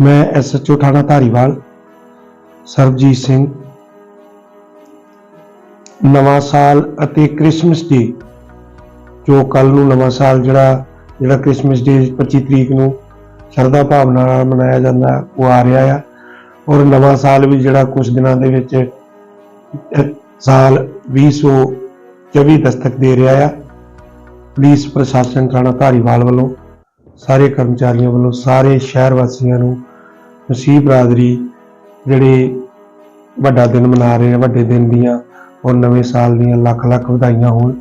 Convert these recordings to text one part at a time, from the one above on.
ਮੈਂ ਐਸਐਚਓ ਥਾਣਾ ਧਾਰੀਵਾਲ ਸਰਬਜੀਤ ਸਿੰਘ। ਨਵਾਂ ਸਾਲ ਅਤੇ ਕ੍ਰਿਸਮਸ ਡੇ ਜੋ ਕੱਲ ਨੂੰ ਨਵਾਂ ਸਾਲ ਜਿਹੜਾ ਜਿਹੜਾ ਕ੍ਰਿਸਮਸ ਡੇ 25 ਤਰੀਕ ਨੂੰ ਸ਼ਰਧਾ ਭਾਵਨਾ ਨਾਲ ਮਨਾਇਆ ਜਾਂਦਾ ਉਹ ਆ ਰਿਹਾ ਆ। ਔਰ ਨਵਾਂ ਸਾਲ ਵੀ ਜਿਹੜਾ ਕੁਝ ਦਿਨਾਂ ਦੇ ਵਿੱਚ ਅਹ, ਸਾਲ 2024 ਦਸਤਕ ਦੇ ਰਿਹਾ ਆ। ਪੁਲਿਸ ਪ੍ਰਸ਼ਾਸਨ ਥਾਣਾ ਧਾਰੀਵਾਲ ਵੱਲੋਂ ਸਾਰੇ ਕਰਮਚਾਰੀਆਂ ਵੱਲੋਂ ਸਾਰੇ ਸ਼ਹਿਰ ਵਾਸੀਆਂ ਨੂੰ ਮਸੀਹ ਬਰਾਦਰੀ ਜਿਹੜੇ ਵੱਡਾ ਦਿਨ ਮਨਾ ਰਹੇ ਆ ਵੱਡੇ ਦਿਨ ਦੀਆਂ ਔਰ ਨਵੇਂ ਸਾਲ ਦੀਆਂ ਲੱਖ ਲੱਖ ਵਧਾਈਆਂ ਹੋਣ।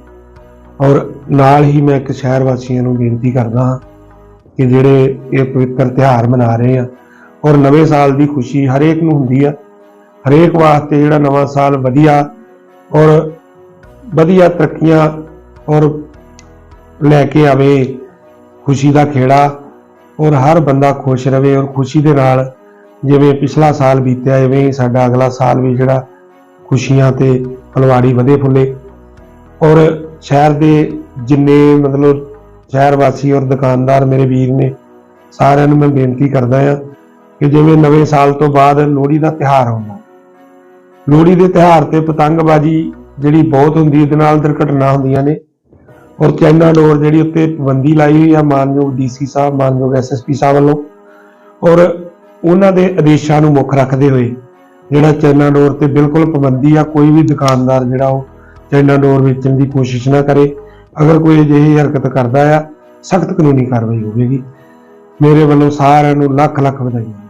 ਔਰ ਨਾਲ ਹੀ ਮੈਂ ਇੱਕ ਸ਼ਹਿਰ ਵਾਸੀਆਂ ਨੂੰ ਬੇਨਤੀ ਕਰਦਾ ਹਾਂ ਕਿ ਜਿਹੜੇ ਇਹ ਪਵਿੱਤਰ ਤਿਉਹਾਰ ਮਨਾ ਰਹੇ ਆ, ਔਰ ਨਵੇਂ ਸਾਲ ਦੀ ਖੁਸ਼ੀ ਹਰੇਕ ਨੂੰ ਹੁੰਦੀ ਆ। ਹਰੇਕ ਵਾਸਤੇ ਜਿਹੜਾ ਨਵਾਂ ਸਾਲ ਵਧੀਆ ਔਰ ਵਧੀਆ ਤਰੱਕੀਆਂ ਔਰ ਲੈ ਕੇ ਆਵੇ, ਖੁਸ਼ੀ ਦਾ ਖੇੜਾ, ਔਰ ਹਰ ਬੰਦਾ ਖੁਸ਼ ਰਵੇ ਔਰ ਖੁਸ਼ੀ ਦੇ ਨਾਲ ਜਿਵੇਂ ਪਿਛਲਾ ਸਾਲ ਬੀਤਿਆ ਐਵੇਂ ਹੀ ਸਾਡਾ ਅਗਲਾ ਸਾਲ ਵੀ ਜਿਹੜਾ ਖੁਸ਼ੀਆਂ ਤੇ ਫੁਲਵਾੜੀ ਵਧੇ ਫੁੱਲੇ। ਔਰ ਸ਼ਹਿਰ ਦੇ ਜਿੰਨੇ ਮਤਲਬ ਸ਼ਹਿਰ ਵਾਸੀ ਔਰ ਦੁਕਾਨਦਾਰ ਮੇਰੇ ਵੀਰ ਨੇ, ਸਾਰਿਆਂ ਨੂੰ ਮੈਂ ਬੇਨਤੀ ਕਰਦਾ ਆ ਕਿ ਜਿਵੇਂ ਨਵੇਂ ਸਾਲ ਤੋਂ ਬਾਅਦ ਲੋਹੜੀ ਦਾ ਤਿਉਹਾਰ ਆਉਂਦਾ, ਲੋਹੜੀ ਦੇ ਤਿਉਹਾਰ ਤੇ ਪਤੰਗਬਾਜ਼ੀ ਜਿਹੜੀ ਬਹੁਤ ਹੁੰਦੀ ਇਹਦੇ ਨਾਲ ਦੁਰਘਟਨਾ ਹੁੰਦੀਆਂ ਨੇ। ਔਰ ਚੈਨਾ ਡੋਰ ਜਿਹੜੀ ਉੱਤੇ ਪਾਬੰਦੀ ਲਾਈ ਹੋਈ ਆ, ਮਾਨਯੋਗ ਡੀਸੀ ਸਾਹਿਬ, ਮਾਨਯੋਗ ਐਸਐਸਪੀ ਸਾਹਿਬ ਵੱਲੋਂ। ਔਰ ਉਹਨਾਂ ਦੇ ਆਦੇਸ਼ਾਂ ਨੂੰ ਮੁੱਖ ਰੱਖਦੇ ਹੋਏ ਜਿਹੜਾ ਚਾਈਨਾ ਡੋਰ ਤੇ ਬਿਲਕੁਲ ਪਾਬੰਦੀ ਆ, ਕੋਈ ਵੀ ਦੁਕਾਨਦਾਰ ਜਿਹੜਾ ਉਹ ਚਾਈਨਾ ਡੋਰ ਵੇਚਣ ਦੀ ਕੋਸ਼ਿਸ਼ ਨਾ ਕਰੇ। ਅਗਰ ਕੋਈ ਅਜਿਹੀ ਹਰਕਤ ਕਰਦਾ ਆ, ਸਖਤ ਕਾਨੂੰਨੀ ਕਾਰਵਾਈ ਹੋਵੇਗੀ। ਮੇਰੇ ਵੱਲੋਂ ਸਾਰਿਆਂ ਨੂੰ ਲੱਖ ਲੱਖ ਵਧਾਈਆਂ।